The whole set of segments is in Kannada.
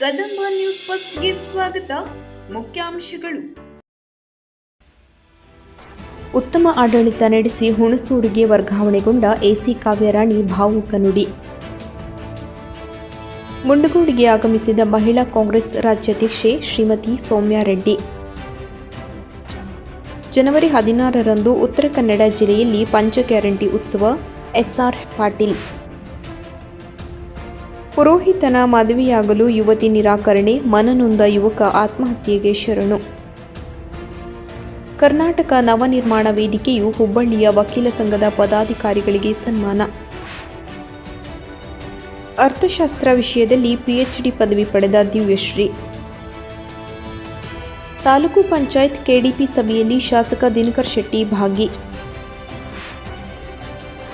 ಕದಂಬ ನ್ಯೂಸ್ ಫಸ್ಟ್ಗೆ ಸ್ವಾಗತ. ಮುಖ್ಯಾಂಶಗಳು. ಉತ್ತಮ ಆಡಳಿತ ನಡೆಸಿ ಹುಣಸೂರಿಗೆ ವರ್ಗಾವಣೆಗೊಂಡ ಎಸಿ ಕಾವ್ಯರಾಣಿ ಭಾವುಕ ನುಡಿ. ಮುಂಡಗೋಡಿಗೆ ಆಗಮಿಸಿದ ಮಹಿಳಾ ಕಾಂಗ್ರೆಸ್ ರಾಜ್ಯಾಧ್ಯಕ್ಷೆ ಶ್ರೀಮತಿ ಸೌಮ್ಯಾ ರೆಡ್ಡಿ. ಜನವರಿ ಹದಿನಾರರಂದು ಉತ್ತರ ಕನ್ನಡ ಜಿಲ್ಲೆಯಲ್ಲಿ ಪಂಚ ಗ್ಯಾರಂಟಿ ಉತ್ಸವ ಎಸ್ಆರ್ ಪಾಟೀಲ್. ಪುರೋಹಿತನ ಮದುವೆಯಾಗಲು ಯುವತಿ ನಿರಾಕರಣೆ, ಮನನೊಂದ ಯುವಕ ಆತ್ಮಹತ್ಯೆಗೆ ಶರಣು. ಕರ್ನಾಟಕ ನವನಿರ್ಮಾಣ ವೇದಿಕೆಯು ಹುಬ್ಬಳ್ಳಿಯ ವಕೀಲ ಸಂಘದ ಪದಾಧಿಕಾರಿಗಳಿಗೆ ಸನ್ಮಾನ. ಅರ್ಥಶಾಸ್ತ್ರ ವಿಷಯದಲ್ಲಿ ಪಿಎಚ್ಡಿ ಪದವಿ ಪಡೆದ ದಿವ್ಯಶ್ರೀ. ತಾಲೂಕು ಪಂಚಾಯತ್ ಕೆಡಿಪಿ ಸಭೆಯಲ್ಲಿ ಶಾಸಕ ದಿನಕರ್ ಶೆಟ್ಟಿ ಭಾಗಿ.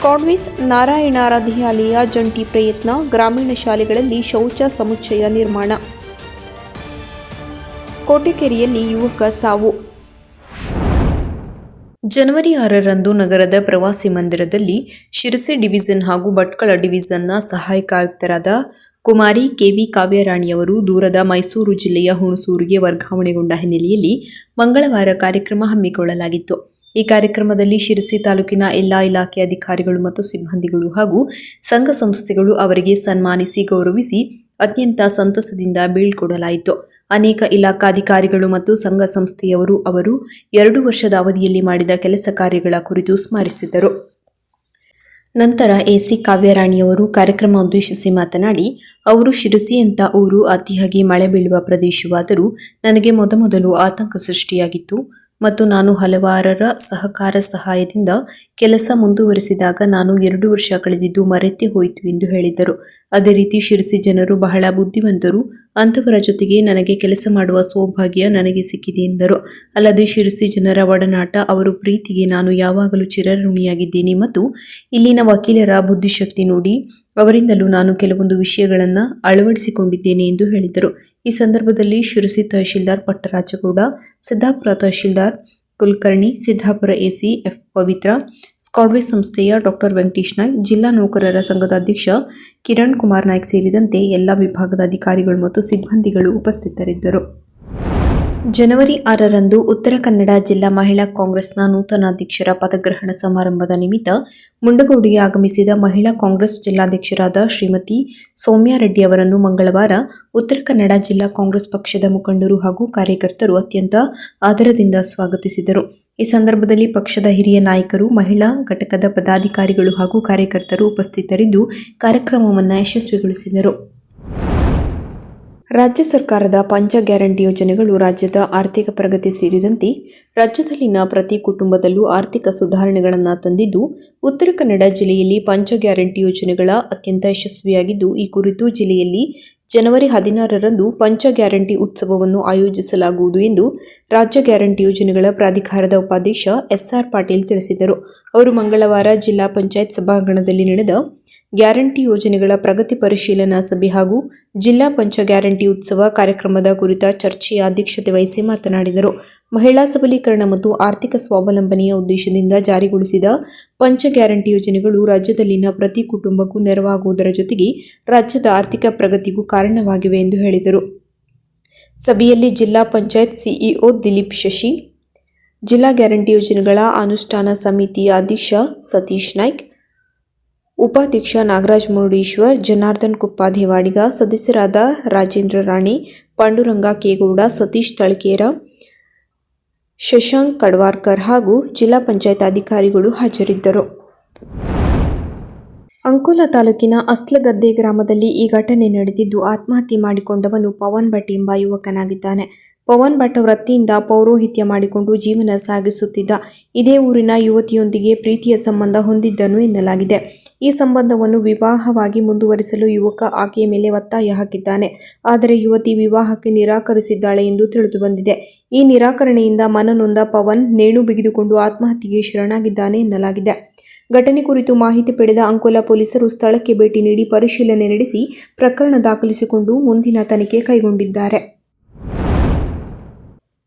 ಸ್ಕಾಡ್ವಿಸ್ ನಾರಾಯಣಾರಾಧ್ಯಾಲಯ ಜಂಟಿ ಪ್ರಯತ್ನ ಗ್ರಾಮೀಣ ಶಾಲೆಗಳಲ್ಲಿ ಶೌಚ ಸಮುಚ್ಚಯ ನಿರ್ಮಾಣ. ಕೋಟೆಕೆರೆಯಲ್ಲಿ ಯುವಕ ಸಾವು. ಜನವರಿ ಆರರಂದು ನಗರದ ಪ್ರವಾಸಿ ಮಂದಿರದಲ್ಲಿ ಶಿರಸಿ ಡಿವಿಷನ್ ಹಾಗೂ ಭಟ್ಕಳ ಡಿವಿಷನ್ನ ಸಹಾಯಕ ಆಯುಕ್ತರಾದ ಕುಮಾರಿ ಕೆವಿ ಕಾವ್ಯರಾಣಿಯವರು ದೂರದ ಮೈಸೂರು ಜಿಲ್ಲೆಯ ಹುಣಸೂರಿಗೆ ವರ್ಗಾವಣೆಗೊಂಡ ಹಿನ್ನೆಲೆಯಲ್ಲಿ ಮಂಗಳವಾರ ಕಾರ್ಯಕ್ರಮ ಹಮ್ಮಿಕೊಳ್ಳಲಾಗಿತ್ತು. ಈ ಕಾರ್ಯಕ್ರಮದಲ್ಲಿ ಶಿರಸಿ ತಾಲೂಕಿನ ಎಲ್ಲಾ ಇಲಾಖೆ ಅಧಿಕಾರಿಗಳು ಮತ್ತು ಸಿಬ್ಬಂದಿಗಳು ಹಾಗೂ ಸಂಘ ಸಂಸ್ಥೆಗಳು ಅವರಿಗೆ ಸನ್ಮಾನಿಸಿ ಗೌರವಿಸಿ ಅತ್ಯಂತ ಸಂತಸದಿಂದ ಬೀಳ್ಕೊಡಲಾಯಿತು. ಅನೇಕ ಇಲಾಖಾಧಿಕಾರಿಗಳು ಮತ್ತು ಸಂಘ ಸಂಸ್ಥೆಯವರು ಅವರು ಎರಡು ವರ್ಷದ ಅವಧಿಯಲ್ಲಿ ಮಾಡಿದ ಕೆಲಸ ಕಾರ್ಯಗಳ ಕುರಿತು ಸ್ಮರಿಸಿದರು. ನಂತರ ಎಸಿ ಕಾವ್ಯರಾಣಿಯವರು ಕಾರ್ಯಕ್ರಮ ಉದ್ದೇಶಿಸಿ ಮಾತನಾಡಿ, ಅವರು ಶಿರಸಿಯಂತ ಊರು ಅತಿಯಾಗಿ ಮಳೆ ಬೀಳುವ ಪ್ರದೇಶವಾದರೂ ನನಗೆ ಮೊದಮೊದಲು ಆತಂಕ ಸೃಷ್ಟಿಯಾಗಿತ್ತು. ಮತ್ತು ನಾನು ಹಲವಾರರ ಸಹಕಾರ ಸಹಾಯದಿಂದ ಕೆಲಸ ಮುಂದುವರೆಸಿದಾಗ ನಾನು ಎರಡು ವರ್ಷ ಕಳೆದಿದ್ದು ಮರೆತೇ ಹೋಯಿತು ಎಂದು ಹೇಳಿದರು. ಅದೇ ರೀತಿ ಶಿರಸಿ ಜನರು ಬಹಳ ಬುದ್ಧಿವಂತರು. ಅಂಥವರ ಜೊತೆಗೆ ನನಗೆ ಕೆಲಸ ಮಾಡುವ ಸೌಭಾಗ್ಯ ನನಗೆ ಸಿಕ್ಕಿದೆ ಎಂದರು. ಅಲ್ಲದೆ ಶಿರಸಿ ಜನರ ಒಡನಾಟ, ಅವರು ಪ್ರೀತಿಗೆ ನಾನು ಯಾವಾಗಲೂ ಚಿರಋಣಿಯಾಗಿದ್ದೇನೆ ಮತ್ತು ಇಲ್ಲಿನ ವಕೀಲರ ಬುದ್ಧಿಶಕ್ತಿ ನೋಡಿ ಅವರಿಂದಲೂ ನಾನು ಕೆಲವೊಂದು ವಿಷಯಗಳನ್ನು ಅಳವಡಿಸಿಕೊಂಡಿದ್ದೇನೆ ಎಂದು ಹೇಳಿದರು. ಈ ಸಂದರ್ಭದಲ್ಲಿ ಶಿರಸಿ ತಹಶೀಲ್ದಾರ್ ಪಟ್ಟರಾಜಗೌಡ, ಸಿದ್ದಾಪುರ ತಹಶೀಲ್ದಾರ್ ಕುಲಕರ್ಣಿ, ಸಿದ್ದಾಪುರ ಎಸಿ, ಎಫ್ ಪವಿತ್ರ, ಸ್ಕಾಡ್ವೇ ಸಂಸ್ಥೆಯ ಡಾಕ್ಟರ್ ವೆಂಕಟೇಶ್ ನಾಯ್ಕ್, ಜಿಲ್ಲಾ ನೌಕರರ ಸಂಘದ ಅಧ್ಯಕ್ಷ ಕಿರಣ್ ಕುಮಾರ್ ನಾಯ್ಕ್ ಸೇರಿದಂತೆ ಎಲ್ಲ ವಿಭಾಗದ ಅಧಿಕಾರಿಗಳು ಮತ್ತು ಸಿಬ್ಬಂದಿಗಳು ಉಪಸ್ಥಿತರಿದ್ದರು. ಜನವರಿ ಆರರಂದು ಉತ್ತರ ಕನ್ನಡ ಜಿಲ್ಲಾ ಮಹಿಳಾ ಕಾಂಗ್ರೆಸ್ನ ನೂತನ ಅಧ್ಯಕ್ಷರ ಪದಗ್ರಹಣ ಸಮಾರಂಭದ ನಿಮಿತ್ತ ಮುಂಡಗೋಡಿಗೆ ಆಗಮಿಸಿದ ಮಹಿಳಾ ಕಾಂಗ್ರೆಸ್ ಜಿಲ್ಲಾಧ್ಯಕ್ಷರಾದ ಶ್ರೀಮತಿ ಸೌಮ್ಯಾ ರೆಡ್ಡಿ ಅವರನ್ನು ಮಂಗಳವಾರ ಉತ್ತರ ಕನ್ನಡ ಜಿಲ್ಲಾ ಕಾಂಗ್ರೆಸ್ ಪಕ್ಷದ ಮುಖಂಡರು ಹಾಗೂ ಕಾರ್ಯಕರ್ತರು ಅತ್ಯಂತ ಆದರದಿಂದ ಸ್ವಾಗತಿಸಿದರು. ಈ ಸಂದರ್ಭದಲ್ಲಿ ಪಕ್ಷದ ಹಿರಿಯ ನಾಯಕರು, ಮಹಿಳಾ ಘಟಕದ ಪದಾಧಿಕಾರಿಗಳು ಹಾಗೂ ಕಾರ್ಯಕರ್ತರು ಉಪಸ್ಥಿತರಿದ್ದು ಕಾರ್ಯಕ್ರಮವನ್ನು ಯಶಸ್ವಿಗೊಳಿಸಿದರು. ರಾಜ್ಯ ಸರ್ಕಾರದ ಪಂಚ ಗ್ಯಾರಂಟಿ ಯೋಜನೆಗಳು ರಾಜ್ಯದ ಆರ್ಥಿಕ ಪ್ರಗತಿ ಸೇರಿದಂತೆ ರಾಜ್ಯದಲ್ಲಿನ ಪ್ರತಿ ಕುಟುಂಬದಲ್ಲೂ ಆರ್ಥಿಕ ಸುಧಾರಣೆಗಳನ್ನು ತಂದಿದ್ದು, ಉತ್ತರ ಕನ್ನಡ ಜಿಲ್ಲೆಯಲ್ಲಿ ಪಂಚ ಗ್ಯಾರಂಟಿ ಯೋಜನೆಗಳ ಅತ್ಯಂತ ಯಶಸ್ವಿಯಾಗಿದ್ದು, ಈ ಕುರಿತು ಜಿಲ್ಲೆಯಲ್ಲಿ ಜನವರಿ ಹದಿನಾರರಂದು ಪಂಚ ಗ್ಯಾರಂಟಿ ಉತ್ಸವವನ್ನು ಆಯೋಜಿಸಲಾಗುವುದು ಎಂದು ರಾಜ್ಯ ಗ್ಯಾರಂಟಿ ಯೋಜನೆಗಳ ಪ್ರಾಧಿಕಾರದ ಉಪಾಧ್ಯಕ್ಷ ಎಸ್ಆರ್ ಪಾಟೀಲ್ ತಿಳಿಸಿದರು. ಅವರು ಮಂಗಳವಾರ ಜಿಲ್ಲಾ ಪಂಚಾಯತ್ ಸಭಾಂಗಣದಲ್ಲಿ ನಡೆದ ಗ್ಯಾರಂಟಿ ಯೋಜನೆಗಳ ಪ್ರಗತಿ ಪರಿಶೀಲನಾ ಸಭೆ ಹಾಗೂ ಜಿಲ್ಲಾ ಪಂಚ ಗ್ಯಾರಂಟಿ ಉತ್ಸವ ಕಾರ್ಯಕ್ರಮದ ಕುರಿತ ಚರ್ಚೆಯ ಅಧ್ಯಕ್ಷತೆ ವಹಿಸಿ ಮಾತನಾಡಿದರು. ಮಹಿಳಾ ಸಬಲೀಕರಣ ಮತ್ತು ಆರ್ಥಿಕ ಸ್ವಾವಲಂಬನೆಯ ಉದ್ದೇಶದಿಂದ ಜಾರಿಗೊಳಿಸಿದ ಪಂಚ ಗ್ಯಾರಂಟಿ ಯೋಜನೆಗಳು ರಾಜ್ಯದಲ್ಲಿನ ಪ್ರತಿ ಕುಟುಂಬಕ್ಕೂ ನೆರವಾಗುವುದರ ಜೊತೆಗೆ ರಾಜ್ಯದ ಆರ್ಥಿಕ ಪ್ರಗತಿಗೂ ಕಾರಣವಾಗಿವೆ ಎಂದು ಹೇಳಿದರು. ಸಭೆಯಲ್ಲಿ ಜಿಲ್ಲಾ ಪಂಚಾಯತ್ ಸಿಇಒ ದಿಲೀಪ್ ಶಶಿ, ಜಿಲ್ಲಾ ಗ್ಯಾರಂಟಿ ಯೋಜನೆಗಳ ಅನುಷ್ಠಾನ ಸಮಿತಿಯ ಅಧ್ಯಕ್ಷ ಸತೀಶ್ ನಾಯ್ಕ್ ಉಪಾಧ್ಯಕ್ಷ ನಾಗರಾಜ್ ಮುರುಡೇಶ್ವರ್, ಜನಾರ್ದನ್ ಕುಪ್ಪಾಧೇವಾಡಿಗ ಸದಸ್ಯರಾದ ರಾಜೇಂದ್ರ ರಾಣಿ, ಪಾಂಡುರಂಗ ಕೇಗೌಡ, ಸತೀಶ್ ತಳಕೇರ, ಶಶಾಂಕ್ ಕಡ್ವಾರ್ಕರ್ ಹಾಗೂ ಜಿಲ್ಲಾ ಪಂಚಾಯತ್ ಅಧಿಕಾರಿಗಳು ಹಾಜರಿದ್ದರು. ಅಂಕೋಲಾ ತಾಲೂಕಿನ ಅಸ್ಲಗದ್ದೆ ಗ್ರಾಮದಲ್ಲಿ ಈ ಘಟನೆ ನಡೆದಿದ್ದು ಆತ್ಮಹತ್ಯೆ ಮಾಡಿಕೊಂಡವನು ಪವನ್ ಭಟ್ ಎಂಬ ಯುವಕನಾಗಿದ್ದಾನೆ. ಪವನ್ ಭಟ್ ವೃತ್ತಿಯಿಂದ ಪೌರೋಹಿತ್ಯ ಮಾಡಿಕೊಂಡು ಜೀವನ ಸಾಗಿಸುತ್ತಿದ್ದ ಇದೇ ಊರಿನ ಯುವತಿಯೊಂದಿಗೆ ಪ್ರೀತಿಯ ಸಂಬಂಧ ಹೊಂದಿದ್ದನು ಎನ್ನಲಾಗಿದೆ. ಈ ಸಂಬಂಧವನ್ನು ವಿವಾಹವಾಗಿ ಮುಂದುವರಿಸಲು ಯುವಕ ಆಕೆಯ ಮೇಲೆ ಒತ್ತಾಯ ಹಾಕಿದ್ದಾನೆ. ಆದರೆ ಯುವತಿ ವಿವಾಹಕ್ಕೆ ನಿರಾಕರಿಸಿದ್ದಾಳೆ ಎಂದು ತಿಳಿದುಬಂದಿದೆ ಈ ನಿರಾಕರಣೆಯಿಂದ ಮನನೊಂದ ಪವನ್ ನೇಣು ಬಿಗಿದುಕೊಂಡು ಆತ್ಮಹತ್ಯೆಗೆ ಶರಣಾಗಿದ್ದಾನೆ ಎನ್ನಲಾಗಿದೆ. ಘಟನೆ ಕುರಿತು ಮಾಹಿತಿ ಪಡೆದ ಅಂಕೋಲಾ ಪೊಲೀಸರು ಸ್ಥಳಕ್ಕೆ ಭೇಟಿ ನೀಡಿ ಪರಿಶೀಲನೆ ನಡೆಸಿ ಪ್ರಕರಣ ದಾಖಲಿಸಿಕೊಂಡು ಮುಂದಿನ ತನಿಖೆ ಕೈಗೊಂಡಿದ್ದಾರೆ.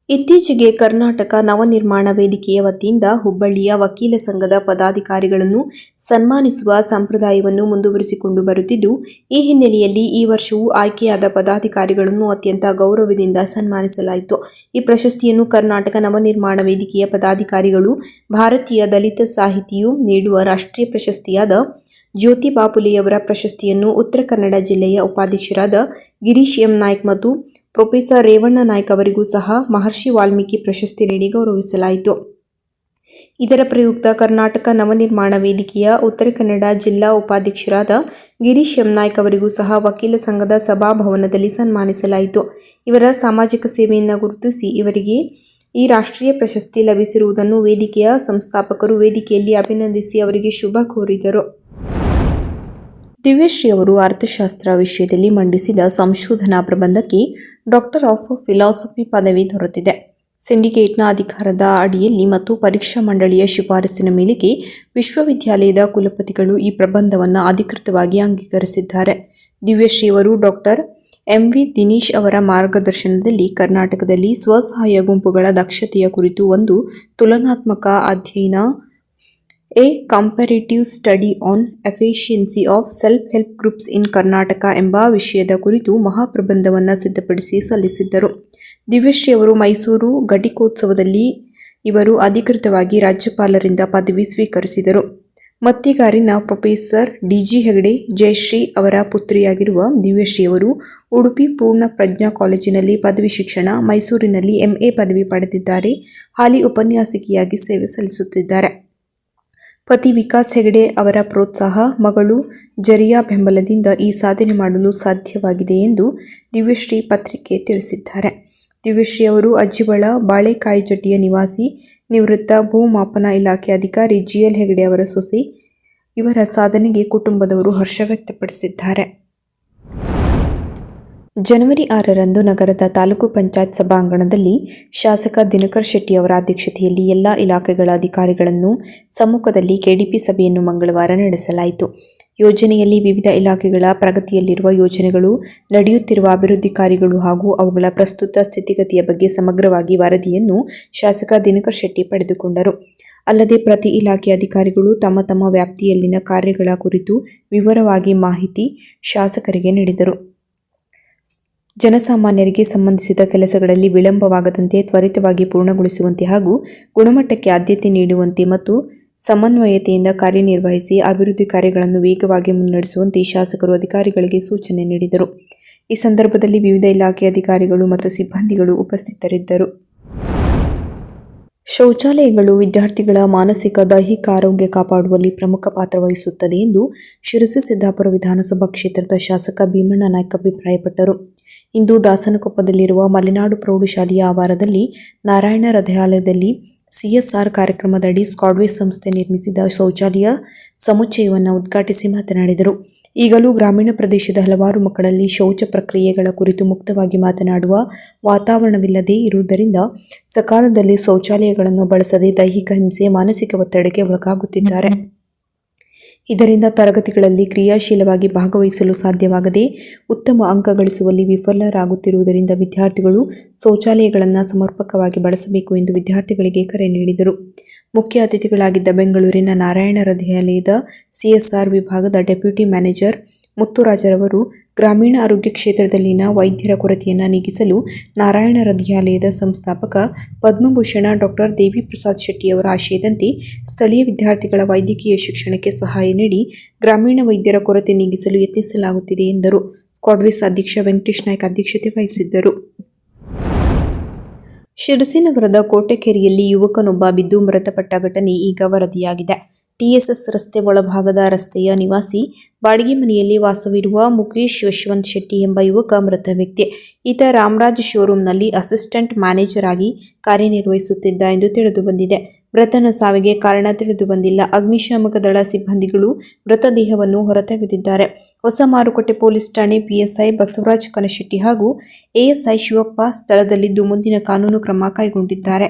ಇತ್ತೀಚೆಗೆ ಕರ್ನಾಟಕ ನವನಿರ್ಮಾಣ ವೇದಿಕೆಯ ವತಿಯಿಂದ ಹುಬ್ಬಳ್ಳಿಯ ವಕೀಲ ಸಂಘದ ಪದಾಧಿಕಾರಿಗಳನ್ನು ಸನ್ಮಾನಿಸುವ ಸಂಪ್ರದಾಯವನ್ನು ಮುಂದುವರಿಸಿಕೊಂಡು ಬರುತ್ತಿದ್ದು, ಈ ಹಿನ್ನೆಲೆಯಲ್ಲಿ ಈ ವರ್ಷವೂ ಆಯ್ಕೆಯಾದ ಪದಾಧಿಕಾರಿಗಳನ್ನು ಅತ್ಯಂತ ಗೌರವದಿಂದ ಸನ್ಮಾನಿಸಲಾಯಿತು. ಈ ಪ್ರಶಸ್ತಿಯನ್ನು ಕರ್ನಾಟಕ ನವನಿರ್ಮಾಣ ವೇದಿಕೆಯ ಪದಾಧಿಕಾರಿಗಳು, ಭಾರತೀಯ ದಲಿತ ಸಾಹಿತಿಯು ನೀಡುವ ರಾಷ್ಟ್ರೀಯ ಪ್ರಶಸ್ತಿಯಾದ ಜ್ಯೋತಿ ಬಾಪುಲೆಯವರ ಪ್ರಶಸ್ತಿಯನ್ನು ಉತ್ತರ ಕನ್ನಡ ಜಿಲ್ಲೆಯ ಉಪಾಧ್ಯಕ್ಷರಾದ ಗಿರೀಶ್ ಎಂ ನಾಯ್ಕ್ ಮತ್ತು ಪ್ರೊಫೆಸರ್ ರೇವಣ್ಣ ನಾಯ್ಕ ಅವರಿಗೂ ಸಹ ಮಹರ್ಷಿ ವಾಲ್ಮೀಕಿ ಪ್ರಶಸ್ತಿ ನೀಡಿ ಗೌರವಿಸಲಾಯಿತು. ಇದರ ಪ್ರಯುಕ್ತ ಕರ್ನಾಟಕ ನವನಿರ್ಮಾಣ ವೇದಿಕೆಯ ಉತ್ತರ ಕನ್ನಡ ಜಿಲ್ಲಾ ಉಪಾಧ್ಯಕ್ಷರಾದ ಗಿರೀಶ್ ಎಂ ನಾಯ್ಕ ಅವರಿಗೂ ಸಹ ವಕೀಲ ಸಂಘದ ಸಭಾಭವನದಲ್ಲಿ ಸನ್ಮಾನಿಸಲಾಯಿತು. ಇವರ ಸಾಮಾಜಿಕ ಸೇವೆಯನ್ನು ಗುರುತಿಸಿ ಇವರಿಗೆ ಈ ರಾಷ್ಟ್ರೀಯ ಪ್ರಶಸ್ತಿ ಲಭಿಸಿರುವುದನ್ನು ವೇದಿಕೆಯ ಸಂಸ್ಥಾಪಕರು ವೇದಿಕೆಯಲ್ಲಿ ಅಭಿನಂದಿಸಿ ಅವರಿಗೆ ಶುಭ ಕೋರಿದರು. ದಿವ್ಯಶ್ರೀ ಅವರು ಅರ್ಥಶಾಸ್ತ್ರ ವಿಷಯದಲ್ಲಿ ಮಂಡಿಸಿದ ಸಂಶೋಧನಾ ಪ್ರಬಂಧಕ್ಕೆ ಡಾಕ್ಟರ್ ಆಫ್ ಫಿಲಾಸಫಿ ಪದವಿ ದೊರೆತಿದೆ. ಸಿಂಡಿಕೇಟ್ನ ಅಧಿಕಾರದ ಅಡಿಯಲ್ಲಿ ಮತ್ತು ಪರೀಕ್ಷಾ ಮಂಡಳಿಯ ಶಿಫಾರಸಿನ ಮೇರೆಗೆ ವಿಶ್ವವಿದ್ಯಾಲಯದ ಕುಲಪತಿಗಳು ಈ ಪ್ರಬಂಧವನ್ನು ಅಧಿಕೃತವಾಗಿ ಅಂಗೀಕರಿಸಿದ್ದಾರೆ. ದಿವ್ಯಶ್ರೀ ಅವರು ಡಾಕ್ಟರ್ ಎಂ ವಿ ದಿನೇಶ್ ಅವರ ಮಾರ್ಗದರ್ಶನದಲ್ಲಿ ಕರ್ನಾಟಕದಲ್ಲಿ ಸ್ವಸಹಾಯ ಗುಂಪುಗಳ ದಕ್ಷತೆಯ ಕುರಿತು ಒಂದು ತುಲನಾತ್ಮಕ ಅಧ್ಯಯನ a comparative study on efficiency of self help groups in Karnataka ಎಂಬ ವಿಷಯದ ಕುರಿತು ಮಹಾಪ್ರಬಂಧವನ್ನು ಸಿದ್ಧಪಡಿಸಿ ಸಲ್ಲಿಸಿದ್ದರು. ದಿವ್ಯಶ್ರೀ ಅವರು ಮೈಸೂರು ಘಟಿಕೋತ್ಸವದಲ್ಲಿ ಇವರು ಅಧಿಕೃತವಾಗಿ ರಾಜ್ಯಪಾಲರಿಂದ ಪದವಿ ಸ್ವೀಕರಿಸಿದರು. ಮತ್ತಿಗಾರಿನ professor D G Hegde, Jayashri ಅವರ ಪುತ್ರಿಯಾಗಿರುವ ದಿವ್ಯಶ್ರೀ ಅವರು ಉಡುಪಿ ಪೂರ್ಣ ಪ್ರಜ್ಞಾ ಕಾಲೇಜಿನಲ್ಲಿ ಪದವಿ ಶಿಕ್ಷಣ, ಮೈಸೂರಿನಲ್ಲಿ ಎಂಎ ಪದವಿ ಪಡೆದಿದ್ದಾರೆ. ಹಾಲಿ ಉಪನ್ಯಾಸಕಿಯಾಗಿ ಸೇವೆ ಸಲ್ಲಿಸುತ್ತಿದ್ದಾರೆ. ಪತಿ ವಿಕಾಸ್ ಹೆಗಡೆ ಅವರ ಪ್ರೋತ್ಸಾಹ, ಮಗಳು ಜರಿಯಾ ಬೆಂಬಲದಿಂದ ಈ ಸಾಧನೆ ಮಾಡಲು ಸಾಧ್ಯವಾಗಿದೆ ಎಂದು ದಿವ್ಯಶ್ರೀ ಪತ್ರಿಕೆ ತಿಳಿಸಿದ್ದಾರೆ. ದಿವ್ಯಶ್ರೀ ಅವರು ಅಜ್ಜಿಬಳ ಬಾಳೆಕಾಯಿಜಟ್ಟಿಯ ನಿವಾಸಿ, ನಿವೃತ್ತ ಭೂಮಾಪನ ಇಲಾಖೆ ಅಧಿಕಾರಿ ಜಿಎಲ್ ಹೆಗಡೆ ಅವರ ಸೊಸೆ. ಇವರ ಸಾಧನೆಗೆ ಕುಟುಂಬದವರು ಹರ್ಷ ವ್ಯಕ್ತಪಡಿಸಿದ್ದಾರೆ. ಜನವರಿ ಆರರಂದು ನಗರದ ತಾಲೂಕು ಪಂಚಾಯತ್ ಸಭಾಂಗಣದಲ್ಲಿ ಶಾಸಕ ದಿನಕರ್ ಶೆಟ್ಟಿ ಅವರ ಅಧ್ಯಕ್ಷತೆಯಲ್ಲಿ ಎಲ್ಲ ಇಲಾಖೆಗಳ ಅಧಿಕಾರಿಗಳನ್ನು ಸಮ್ಮುಖದಲ್ಲಿ ಕೆಡಿಪಿ ಸಭೆಯನ್ನು ಮಂಗಳವಾರ ನಡೆಸಲಾಯಿತು. ಯೋಜನೆಯಲ್ಲಿ ವಿವಿಧ ಇಲಾಖೆಗಳ ಪ್ರಗತಿಯಲ್ಲಿರುವ ಯೋಜನೆಗಳು ನಡೆಯುತ್ತಿರುವ ಅಭಿವೃದ್ಧಿ ಕಾರ್ಯಗಳು ಹಾಗೂ ಅವುಗಳ ಪ್ರಸ್ತುತ ಸ್ಥಿತಿಗತಿಯ ಬಗ್ಗೆ ಸಮಗ್ರವಾಗಿ ವರದಿಯನ್ನು ಶಾಸಕ ದಿನಕರ್ ಶೆಟ್ಟಿ ಪಡೆದುಕೊಂಡರು. ಅಲ್ಲದೆ ಪ್ರತಿ ಇಲಾಖೆ ಅಧಿಕಾರಿಗಳು ತಮ್ಮ ತಮ್ಮ ವ್ಯಾಪ್ತಿಯಲ್ಲಿನ ಕಾರ್ಯಗಳ ಕುರಿತು ವಿವರವಾಗಿ ಮಾಹಿತಿ ಶಾಸಕರಿಗೆ ನೀಡಿದರು. ಜನಸಾಮಾನ್ಯರಿಗೆ ಸಂಬಂಧಿಸಿದ ಕೆಲಸಗಳಲ್ಲಿ ವಿಳಂಬವಾಗದಂತೆ ತ್ವರಿತವಾಗಿ ಪೂರ್ಣಗೊಳಿಸುವಂತೆ ಹಾಗೂ ಗುಣಮಟ್ಟಕ್ಕೆ ಆದ್ಯತೆ ನೀಡುವಂತೆ ಮತ್ತು ಸಮನ್ವಯತೆಯಿಂದ ಕಾರ್ಯನಿರ್ವಹಿಸಿ ಅಭಿವೃದ್ಧಿ ಕಾರ್ಯಗಳನ್ನು ವೇಗವಾಗಿ ಮುನ್ನಡೆಸುವಂತೆ ಶಾಸಕರು ಅಧಿಕಾರಿಗಳಿಗೆ ಸೂಚನೆ ನೀಡಿದರು. ಈ ಸಂದರ್ಭದಲ್ಲಿ ವಿವಿಧ ಇಲಾಖೆ ಅಧಿಕಾರಿಗಳು ಮತ್ತು ಸಿಬ್ಬಂದಿಗಳು ಉಪಸ್ಥಿತರಿದ್ದರು. ಶೌಚಾಲಯಗಳು ವಿದ್ಯಾರ್ಥಿಗಳ ಮಾನಸಿಕ ದೈಹಿಕ ಆರೋಗ್ಯ ಕಾಪಾಡುವಲ್ಲಿ ಪ್ರಮುಖ ಪಾತ್ರ ವಹಿಸುತ್ತದೆ ಎಂದು ಶಿರಸಿ ಸಿದ್ದಾಪುರ ವಿಧಾನಸಭಾ ಕ್ಷೇತ್ರದ ಶಾಸಕ ಭೀಮಣ್ಣ ನಾಯ್ಕ ಅಭಿಪ್ರಾಯಪಟ್ಟರು. ಇಂದು ದಾಸನಕೊಪ್ಪದಲ್ಲಿರುವ ಮಲೆನಾಡು ಪ್ರೌಢಶಾಲೆಯ ಆವಾರದಲ್ಲಿ ನಾರಾಯಣ ಹೃದಯಾಲಯದಲ್ಲಿ ಸಿಎಸ್ಆರ್ ಕಾರ್ಯಕ್ರಮದಡಿ ಸ್ಕಾಡ್ವೇ ಸಂಸ್ಥೆ ನಿರ್ಮಿಸಿದ ಶೌಚಾಲಯ ಸಮುಚ್ಚಯವನ್ನು ಉದ್ಘಾಟಿಸಿ ಮಾತನಾಡಿದರು. ಈಗಲೂ ಗ್ರಾಮೀಣ ಪ್ರದೇಶದ ಹಲವಾರು ಮಕ್ಕಳಲ್ಲಿ ಶೌಚ ಪ್ರಕ್ರಿಯೆಗಳ ಕುರಿತು ಮುಕ್ತವಾಗಿ ಮಾತನಾಡುವ ವಾತಾವರಣವಿಲ್ಲದೇ ಇರುವುದರಿಂದ ಸಕಾಲದಲ್ಲಿ ಶೌಚಾಲಯಗಳನ್ನು ಬಳಸದೆ ದೈಹಿಕ ಹಿಂಸೆ, ಮಾನಸಿಕ ಒತ್ತಡಕ್ಕೆ ಒಳಗಾಗುತ್ತಿದ್ದಾರೆ. ಇದರಿಂದ ತರಗತಿಗಳಲ್ಲಿ ಕ್ರಿಯಾಶೀಲವಾಗಿ ಭಾಗವಹಿಸಲು ಸಾಧ್ಯವಾಗದೆ ಉತ್ತಮ ಅಂಕ ಗಳಿಸುವಲ್ಲಿ ವಿಫಲರಾಗುತ್ತಿರುವುದರಿಂದ ವಿದ್ಯಾರ್ಥಿಗಳು ಶೌಚಾಲಯಗಳನ್ನು ಸಮರ್ಪಕವಾಗಿ ಬಳಸಬೇಕು ಎಂದು ವಿದ್ಯಾರ್ಥಿಗಳಿಗೆ ಕರೆ ನೀಡಿದರು. ಮುಖ್ಯ ಅತಿಥಿಗಳಾಗಿದ್ದ ಬೆಂಗಳೂರಿನ ನಾರಾಯಣ ಹೃದಯಾಲಯದ ಸಿಎಸ್ಆರ್ ವಿಭಾಗದ ಡೆಪ್ಯೂಟಿ ಮ್ಯಾನೇಜರ್ ಮುತ್ತುರಾಜರವರು ಗ್ರಾಮೀಣ ಆರೋಗ್ಯ ಕ್ಷೇತ್ರದಲ್ಲಿನ ವೈದ್ಯರ ಕೊರತೆಯನ್ನು ನೀಗಿಸಲು ನಾರಾಯಣ ಹೃದಯಾಲಯದ ಸಂಸ್ಥಾಪಕ ಪದ್ಮಭೂಷಣ ಡಾಕ್ಟರ್ ದೇವಿ ದೇವಿಪ್ರಸಾದ್ ಶೆಟ್ಟಿಯವರ ಆಶಯದಂತೆ ಸ್ಥಳೀಯ ವಿದ್ಯಾರ್ಥಿಗಳ ವೈದ್ಯಕೀಯ ಶಿಕ್ಷಣಕ್ಕೆ ಸಹಾಯ ನೀಡಿ ಗ್ರಾಮೀಣ ವೈದ್ಯರ ಕೊರತೆ ನೀಗಿಸಲು ಯತ್ನಿಸಲಾಗುತ್ತಿದೆ ಎಂದರು. ಕಾಡ್ವೇಸ್ ಅಧ್ಯಕ್ಷ ವೆಂಕಟೇಶ್ ನಾಯ್ಕ ಅಧ್ಯಕ್ಷತೆ ವಹಿಸಿದ್ದರು. ಶಿರಸಿ ನಗರದ ಕೋಟೆಕೆರೆಯಲ್ಲಿ ಯುವಕನೊಬ್ಬ ಬಿದ್ದು ಮೃತಪಟ್ಟ ಘಟನೆ ಈಗ ವರದಿಯಾಗಿದೆ. ಟಿಎಸ್ಎಸ್ ರಸ್ತೆ ಒಳಭಾಗದ ರಸ್ತೆಯ ನಿವಾಸಿ ಬಾಡಿಗೆ ಮನೆಯಲ್ಲಿ ವಾಸವಿರುವ ಮುಖೇಶ್ ಯಶವಂತ್ ಶೆಟ್ಟಿ ಎಂಬ ಯುವಕ ಮೃತ ವ್ಯಕ್ತಿ. ಈತ ರಾಮರಾಜ್ ಶೋರೂಮ್ನಲ್ಲಿ ಅಸಿಸ್ಟೆಂಟ್ ಮ್ಯಾನೇಜರ್ ಆಗಿ ಕಾರ್ಯನಿರ್ವಹಿಸುತ್ತಿದ್ದ ಎಂದು ತಿಳಿದುಬಂದಿದೆ ಮೃತನ ಸಾವಿಗೆ ಕಾರಣ ತಿಳಿದು ಬಂದಿಲ್ಲ. ಅಗ್ನಿಶಾಮಕ ದಳ ಸಿಬ್ಬಂದಿಗಳು ಮೃತದೇಹವನ್ನು ಹೊರತೆಗೆದಿದ್ದಾರೆ. ಹೊಸ ಮಾರುಕಟ್ಟೆ ಪೊಲೀಸ್ ಠಾಣೆ ಪಿಎಸ್ಐ ಬಸವರಾಜ್ ಕನಶೆಟ್ಟಿ ಹಾಗೂ ಎಎಸ್ಐ ಶಿವಪ್ಪ ಸ್ಥಳದಲ್ಲಿದ್ದು ಮುಂದಿನ ಕಾನೂನು ಕ್ರಮ ಕೈಗೊಂಡಿದ್ದಾರೆ.